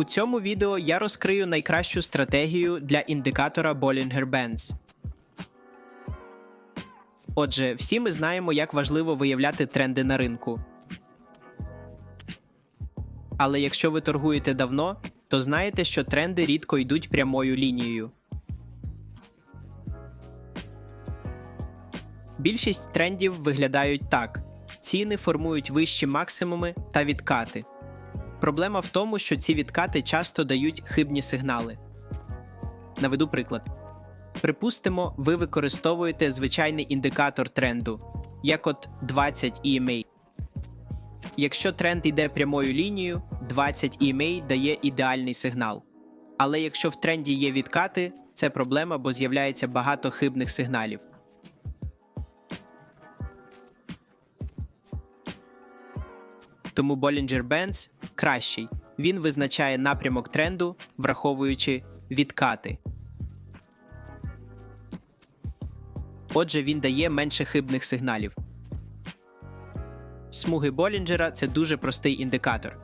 У цьому відео я розкрию найкращу стратегію для індикатора Bollinger Bands. Отже, всі ми знаємо, як важливо виявляти тренди на ринку. Але якщо ви торгуєте давно, то знаєте, що тренди рідко йдуть прямою лінією. Більшість трендів виглядають так: ціни формують вищі максимуми та відкати. Проблема в тому, що ці відкати часто дають хибні сигнали. Наведу приклад. Припустимо, ви використовуєте звичайний індикатор тренду, як от 20 EMA. Якщо тренд йде прямою лінією, 20 EMA дає ідеальний сигнал. Але якщо в тренді є відкати, це проблема, бо з'являється багато хибних сигналів. Тому Bollinger Bands кращий. Він визначає напрямок тренду, враховуючи відкати. Отже, він дає менше хибних сигналів. Смуги Болінджера це дуже простий індикатор.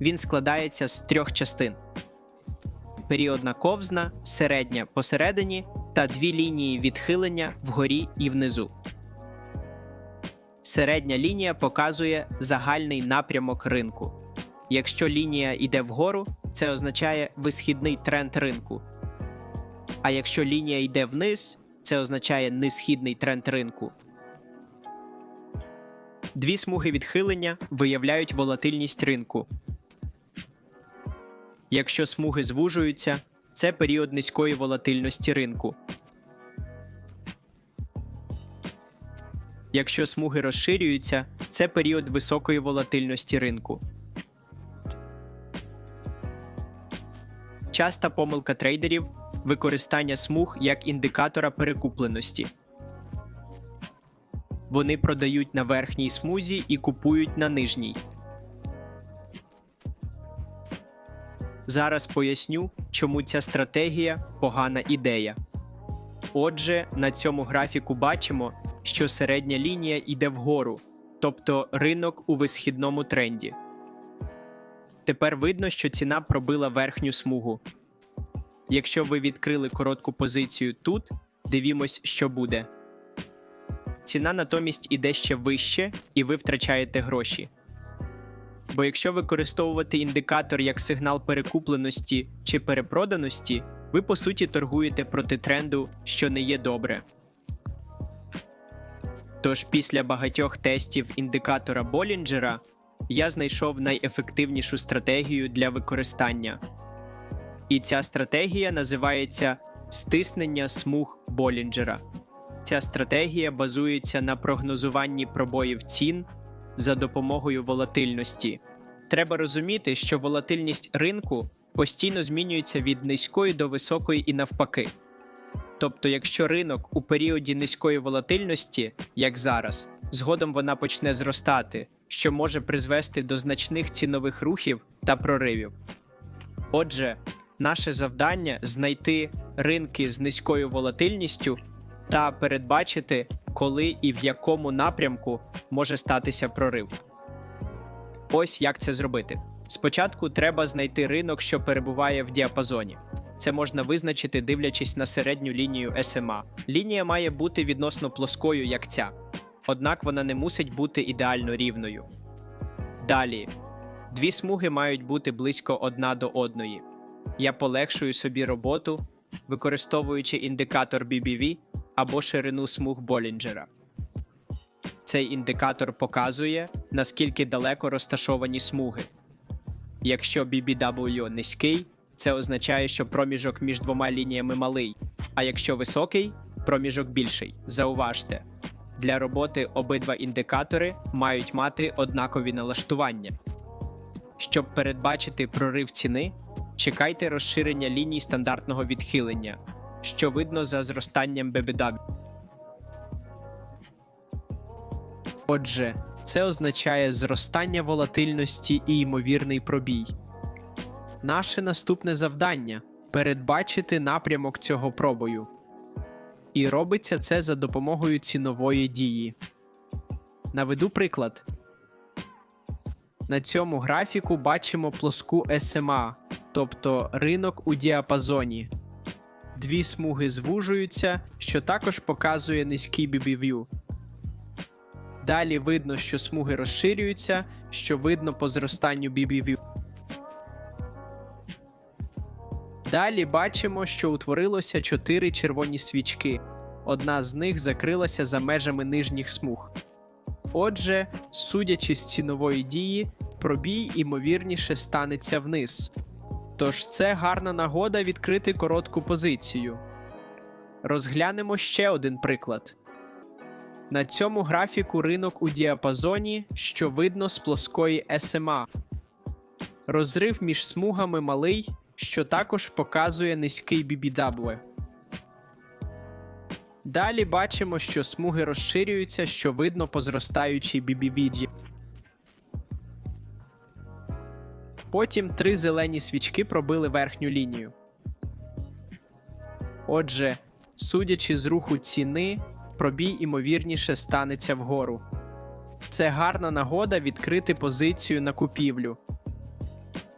Він складається з трьох частин: періодна ковзна, середня посередині та дві лінії відхилення вгорі і внизу. Середня лінія показує загальний напрямок ринку. Якщо лінія йде вгору, це означає висхідний тренд ринку. А якщо лінія йде вниз, це означає несхідний тренд ринку. Дві смуги відхилення виявляють волатильність ринку. Якщо смуги звужуються, це період низької волатильності ринку. Якщо смуги розширюються, це період високої волатильності ринку. Часта помилка трейдерів використання смуг як індикатора перекупленості. Вони продають на верхній смузі і купують на нижній. Зараз поясню, чому ця стратегія погана ідея. Отже, на цьому графіку бачимо, що середня лінія йде вгору, тобто ринок у висхідному тренді. Тепер видно, що ціна пробила верхню смугу. Якщо ви відкрили коротку позицію тут, дивімось, що буде. Ціна натомість іде ще вище, і ви втрачаєте гроші. Бо якщо використовувати індикатор як сигнал перекупленості чи перепроданості, ви по суті торгуєте проти тренду, що не є добре. Тож після багатьох тестів індикатора Болінджера я знайшов найефективнішу стратегію для використання. І ця стратегія називається стиснення смуг Болінджера. Ця стратегія базується на прогнозуванні пробоїв цін за допомогою волатильності. Треба розуміти, що волатильність ринку постійно змінюється від низької до високої і навпаки. Тобто, якщо ринок у періоді низької волатильності, як зараз, згодом вона почне зростати, що може призвести до значних цінових рухів та проривів. Отже, наше завдання знайти ринки з низькою волатильністю та передбачити, коли і в якому напрямку може статися прорив. Ось як це зробити. Спочатку треба знайти ринок, що перебуває в діапазоні. Це можна визначити, дивлячись на середню лінію SMA. Лінія має бути відносно плоскою, як ця, однак вона не мусить бути ідеально рівною. Далі, дві смуги мають бути близько одна до одної. Я полегшую собі роботу, використовуючи індикатор BBV або ширину смуг Болінджера. Цей індикатор показує, наскільки далеко розташовані смуги. Якщо BBW низький, це означає, що проміжок між двома лініями малий, а якщо високий, проміжок більший. Зауважте, для роботи обидва індикатори мають мати однакові налаштування. Щоб передбачити прорив ціни, чекайте розширення ліній стандартного відхилення, що видно за зростанням BBW. Отже, це означає зростання волатильності і ймовірний пробій. Наше наступне завдання передбачити напрямок цього пробою. І робиться це за допомогою цінової дії. Наведу приклад. На цьому графіку бачимо плоску SMA, тобто ринок у діапазоні. Дві смуги звужуються, що також показує низький BBView. Далі видно, що смуги розширюються, що видно по зростанню BBView. Далі бачимо, що утворилося чотири червоні свічки. Одна з них закрилася за межами нижніх смуг. Отже, судячи з цінової дії, пробій імовірніше станеться вниз. Тож це гарна нагода відкрити коротку позицію. Розглянемо ще один приклад. На цьому графіку ринок у діапазоні, що видно з плоскої SMA. Розрив між смугами малий, що також показує низький BBW. Далі бачимо, що смуги розширюються, що видно по зростаючій BBV. Потім три зелені свічки пробили верхню лінію. Отже, судячи з руху ціни, пробій імовірніше станеться вгору. Це гарна нагода відкрити позицію на купівлю.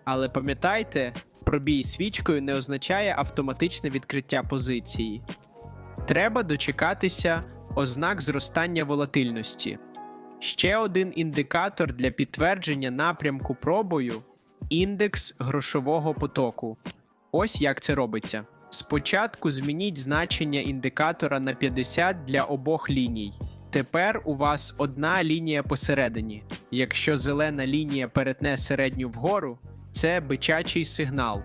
Але пам'ятайте, пробій свічкою не означає автоматичне відкриття позиції. Треба дочекатися ознак зростання волатильності. Ще один індикатор для підтвердження напрямку пробою індекс грошового потоку. Ось як це робиться. Спочатку змініть значення індикатора на 50 для обох ліній. Тепер у вас одна лінія посередині. Якщо зелена лінія перетне середню вгору, це бичачий сигнал.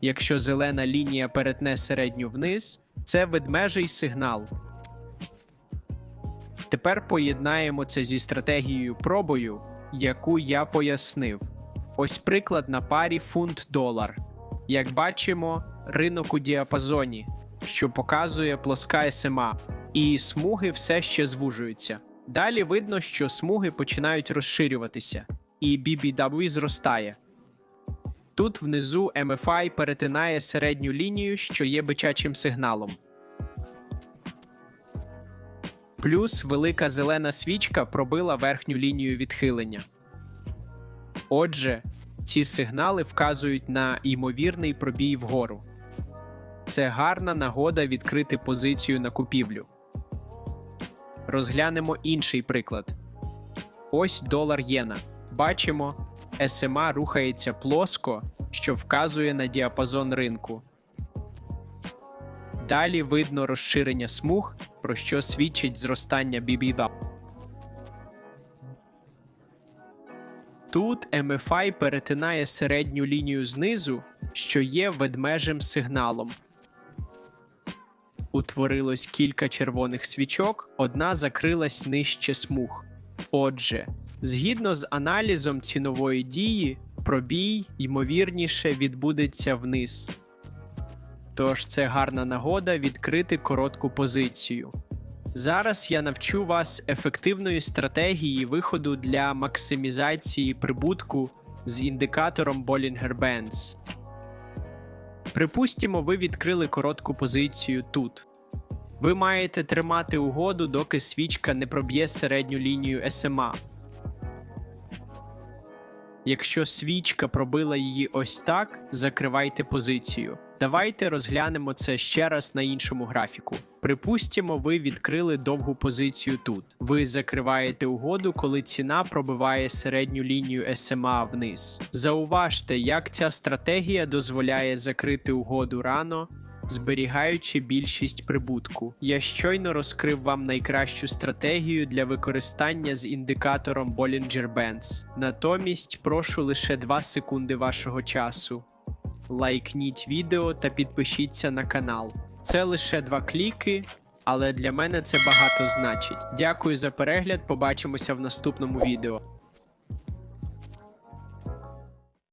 Якщо зелена лінія перетне середню вниз, це ведмежий сигнал. Тепер поєднаємо це зі стратегією пробою, яку я пояснив. Ось приклад на парі фунт-долар. Як бачимо, ринок у діапазоні, що показує плоска SMA, і смуги все ще звужуються. Далі видно, що смуги починають розширюватися, і BBW зростає. Тут внизу MFI перетинає середню лінію, що є бичачим сигналом. Плюс велика зелена свічка пробила верхню лінію відхилення. Отже, ці сигнали вказують на ймовірний пробій вгору. Це гарна нагода відкрити позицію на купівлю. Розглянемо інший приклад. Ось долар єна. Бачимо, SMA рухається плоско, що вказує на діапазон ринку. Далі видно розширення смуг, про що свідчить зростання BBW. Тут MFI перетинає середню лінію знизу, що є ведмежим сигналом. Утворилось кілька червоних свічок, одна закрилась нижче смуг. Отже, згідно з аналізом цінової дії, пробій ймовірніше відбудеться вниз. Тож це гарна нагода відкрити коротку позицію. Зараз я навчу вас ефективної стратегії виходу для максимізації прибутку з індикатором Bollinger Bands. Припустімо, ви відкрили коротку позицію тут. Ви маєте тримати угоду, доки свічка не проб'є середню лінію SMA. Якщо свічка пробила її ось так, закривайте позицію. Давайте розглянемо це ще раз на іншому графіку. Припустімо, ви відкрили довгу позицію тут. Ви закриваєте угоду, коли ціна пробиває середню лінію SMA вниз. Зауважте, як ця стратегія дозволяє закрити угоду рано. Зберігаючи більшість прибутку, я щойно розкрив вам найкращу стратегію для використання з індикатором Bollinger Bands. Натомість прошу лише 2 секунди вашого часу. Лайкніть відео та підпишіться на канал. Це лише два кліки, але для мене це багато значить. Дякую за перегляд. Побачимося в наступному відео.